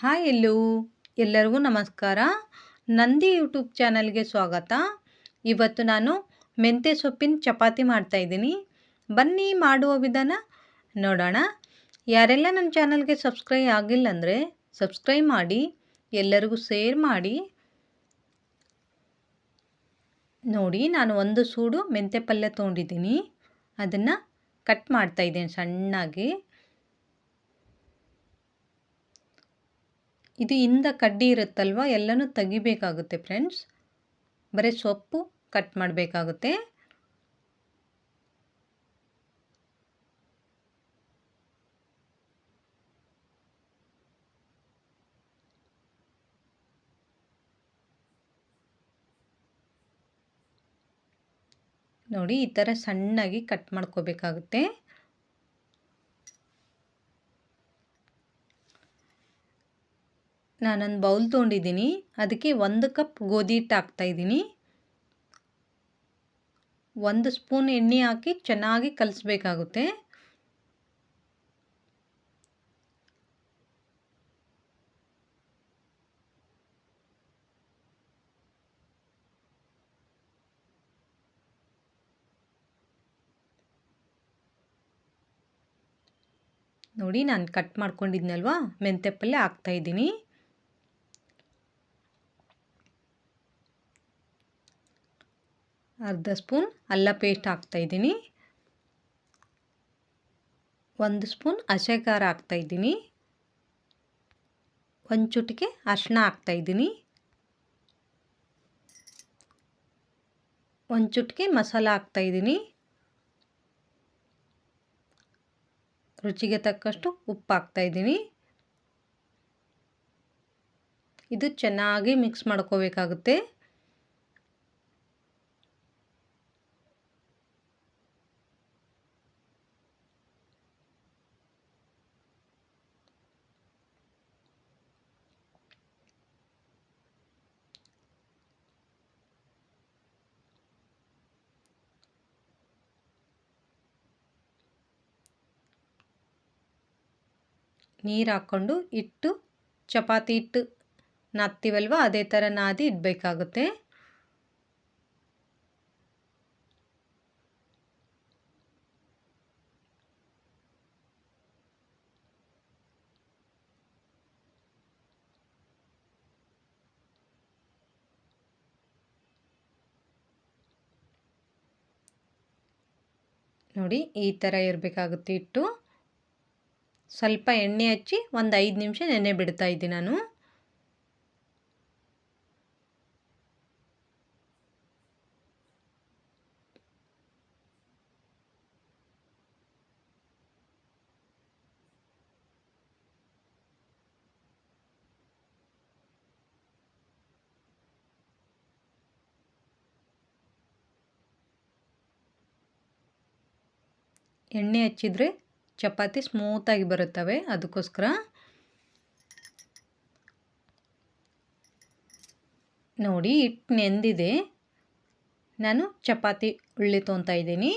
Hi ಎಲ್ಲೂ. ಎಲ್ಲರಿಗೂ ನಮಸ್ಕಾರ. ನಂದಿ ಯೂಟ್ಯೂಬ್ ಚಾನಲ್ಗೆ ಸ್ವಾಗತ. ಇವತ್ತು ನಾನು ಮೆಂತ್ಯ ಸೊಪ್ಪಿನ ಚಪಾತಿ ಮಾಡ್ತಾಯಿದ್ದೀನಿ ಬನ್ನಿ ಮಾಡುವ ವಿಧಾನ ನೋಡೋಣ. ಯಾರೆಲ್ಲ ನನ್ನ ಚಾನಲ್ಗೆ ಸಬ್ಸ್ಕ್ರೈಬ್ ಆಗಿಲ್ಲ ಅಂದರೆ ಸಬ್ಸ್ಕ್ರೈಬ್ ಮಾಡಿ, ಎಲ್ಲರಿಗೂ ಶೇರ್ ಮಾಡಿ. ನೋಡಿ, ನಾನು ಒಂದು ಸೂಡು ಮೆಂತ್ಯ ಪಲ್ಯ ತೊಗೊಂಡಿದ್ದೀನಿ. ಅದನ್ನು ಕಟ್ ಮಾಡ್ತಾಯಿದ್ದೀನಿ ಸಣ್ಣಾಗಿ. ಇದು ಇಂದ ಕಡ್ಡಿ ಇರುತ್ತಲ್ವ? ಎಲ್ಲನೂ ತೆಗಿಬೇಕಾಗುತ್ತೆ ಫ್ರೆಂಡ್ಸ್. ಬರೀ ಸೊಪ್ಪು ಕಟ್ ಮಾಡಬೇಕಾಗುತ್ತೆ. ನೋಡಿ, ಈ ಥರ ಸಣ್ಣಾಗಿ ಕಟ್ ಮಾಡ್ಕೋಬೇಕಾಗುತ್ತೆ. ನಾನೊಂದು ಬೌಲ್ ತೊಗೊಂಡಿದ್ದೀನಿ. ಅದಕ್ಕೆ ಒಂದು ಕಪ್ ಗೋಧಿ ಹಿಟ್ಟು ಹಾಕ್ತಾಯಿದ್ದೀನಿ ಒಂದು ಸ್ಪೂನ್ ಎಣ್ಣೆ ಹಾಕಿ ಚೆನ್ನಾಗಿ ಕಲಿಸ್ಬೇಕಾಗುತ್ತೆ. ನೋಡಿ ನಾನು ಕಟ್ ಮಾಡ್ಕೊಂಡಿದ್ನಲ್ವಾ? ಮೆಂತ್ಯ ಪಲ್ಯ ಹಾಕ್ತಾಯಿದ್ದೀನಿ ಅರ್ಧ ಸ್ಪೂನ್ ಅಲ್ಲ ಪೇಸ್ಟ್ ಹಾಕ್ತಾಯಿದ್ದೀನಿ ಒಂದು ಸ್ಪೂನ್ ಹಸೆ ಖಾರ ಹಾಕ್ತಾಯಿದ್ದೀನಿ ಒಂದು ಚುಟಿಕೆ ಅರಿಶಿನ ಹಾಕ್ತಾಯಿದ್ದೀನಿ ಒಂದು ಚುಟಿಕೆ ಮಸಾಲ ಹಾಕ್ತಾಯಿದ್ದೀನಿ ರುಚಿಗೆ ತಕ್ಕಷ್ಟು ಉಪ್ಪು ಹಾಕ್ತಾಯಿದ್ದೀನಿ ಇದು ಚೆನ್ನಾಗಿ ಮಿಕ್ಸ್ ಮಾಡ್ಕೋಬೇಕಾಗುತ್ತೆ. ನೀರು ಹಾಕ್ಕೊಂಡು ಇಟ್ಟು ಚಪಾತಿ ಹಿಟ್ಟು ನಾದ್ತೀವಲ್ವ? ಅದೇ ಥರ ನಾದಿ ಇಡಬೇಕಾಗುತ್ತೆ. ನೋಡಿ, ಈ ಥರ ಇರಬೇಕಾಗುತ್ತೆ ಇಟ್ಟು ಸ್ವಲ್ಪ ಎಣ್ಣೆ ಹಚ್ಚಿ ಒಂದು ಐದು ನಿಮಿಷ ನೆನೆ ಬಿಡ್ತಾ ಇದ್ದೀನಿ ನಾನು. ಎಣ್ಣೆ ಹಚ್ಚಿದರೆ ಚಪಾತಿ ಸ್ಮೂತಾಗಿ ಬರುತ್ತವೆ, ಅದಕ್ಕೋಸ್ಕರ. ನೋಡಿ ಹಿಟ್ಟು ನೆಂದಿದೆ. ನಾನು ಚಪಾತಿ ಉಳ್ಳಿ ತೊಗೊತಾ ಇದ್ದೀನಿ.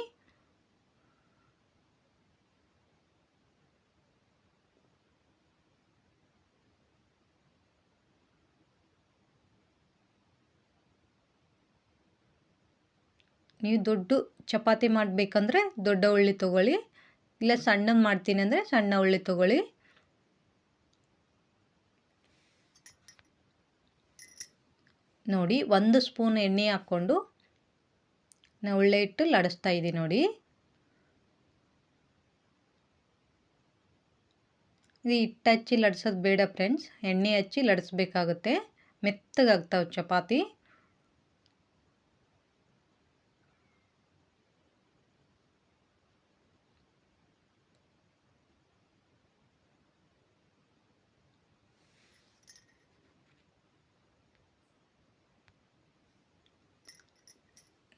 ನೀವು ದೊಡ್ಡ ಚಪಾತಿ ಮಾಡಬೇಕಂದ್ರೆ ದೊಡ್ಡ ಉಳ್ಳಿ ತೊಗೊಳ್ಳಿ. ಇಲ್ಲ ಸಣ್ಣಗೆ ಮಾಡ್ತೀನಿ ಅಂದರೆ ಸಣ್ಣ ಉಳ್ಳಿ ತೊಗೊಳ್ಳಿ. ನೋಡಿ ಒಂದು ಸ್ಪೂನ್ ಎಣ್ಣೆ ಹಾಕ್ಕೊಂಡು ನಾ ಉಳ್ಳೆ ಇಟ್ಟು ಲಡಿಸ್ತಾ ಇದ್ದೀನಿ ನೋಡಿ. ಇದು ಹಿಟ್ಟು ಹಚ್ಚಿ ಲಡ್ಸೋದು ಬೇಡ ಫ್ರೆಂಡ್ಸ್, ಎಣ್ಣೆ ಹಚ್ಚಿ ಲಡಿಸ್ಬೇಕಾಗುತ್ತೆ. ಮೆತ್ತಗಾಗ್ತಾವೆ ಚಪಾತಿ.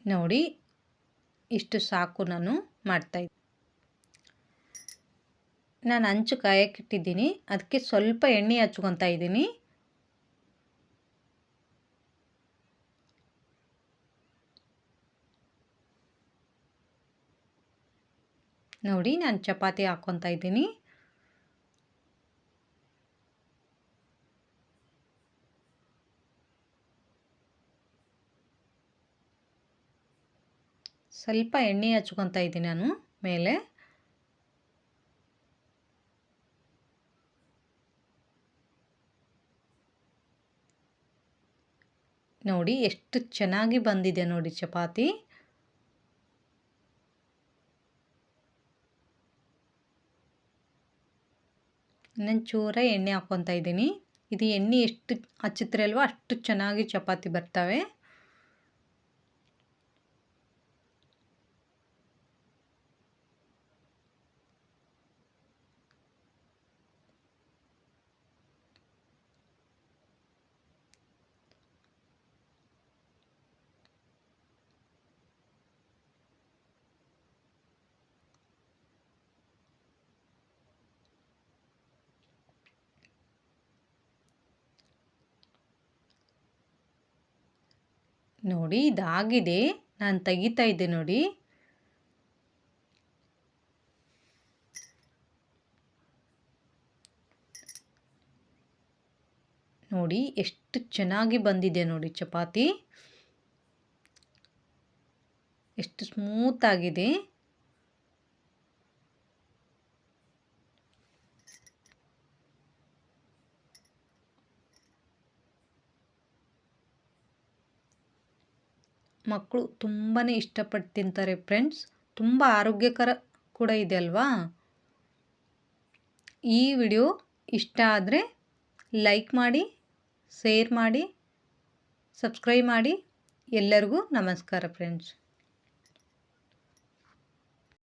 ನೋಡಿ ಇಷ್ಟು ಸಾಕು ನಾನು ಮಾಡ್ತಾಯಿದ್ದೆ ನಾನು ಹಂಚು ಕಾಯಕ್ಕಿಟ್ಟಿದ್ದೀನಿ. ಅದಕ್ಕೆ ಸ್ವಲ್ಪ ಎಣ್ಣೆ ಹಚ್ಕೊತಾ ಇದ್ದೀನಿ. ನೋಡಿ ನಾನು ಚಪಾತಿ ಹಾಕ್ಕೊತಾ ಇದ್ದೀನಿ. ಸ್ವಲ್ಪ ಎಣ್ಣೆ ಹಚ್ಕೊತಾ ಇದ್ದೀನಿ ನಾನು ಮೇಲೆ. ನೋಡಿ ಎಷ್ಟು ಚೆನ್ನಾಗಿ ಬಂದಿದೆ ನೋಡಿ ಚಪಾತಿ. ಇನ್ನೊಂದು ಚೂರ ಎಣ್ಣೆ ಹಾಕ್ಕೊತಾ ಇದ್ದೀನಿ. ಇದು ಎಣ್ಣೆ ಎಷ್ಟು ಹಚ್ಚಿತ್ರಲ್ವೋ ಅಷ್ಟು ಚೆನ್ನಾಗಿ ಚಪಾತಿ ಬರ್ತವೆ. ನೋಡಿ, ಇದಾಗಿದೆ. ನಾನು ತೆಗಿತಾ ಇದ್ದೆ ನೋಡಿ. ನೋಡಿ, ಎಷ್ಟು ಚೆನ್ನಾಗಿ ಬಂದಿದೆ ನೋಡಿ ಚಪಾತಿ. ಎಷ್ಟು ಸ್ಮೂತ್ ಆಗಿದೆ. ಮಕ್ಕಳು ತುಂಬಾ ಇಷ್ಟಪಟ್ಟು ತಿಂತಾರೆ ಫ್ರೆಂಡ್ಸ್ ತುಂಬ ಆರೋಗ್ಯಕರ ಕೂಡ ಇದೆ ಅಲ್ವಾ? ಈ ವಿಡಿಯೋ ಇಷ್ಟ ಆದರೆ ಲೈಕ್ ಮಾಡಿ ಶೇರ್ ಮಾಡಿ ಸಬ್ಸ್ಕ್ರೈಬ್ ಮಾಡಿ. ಎಲ್ಲರಿಗೂ ನಮಸ್ಕಾರ ಫ್ರೆಂಡ್ಸ್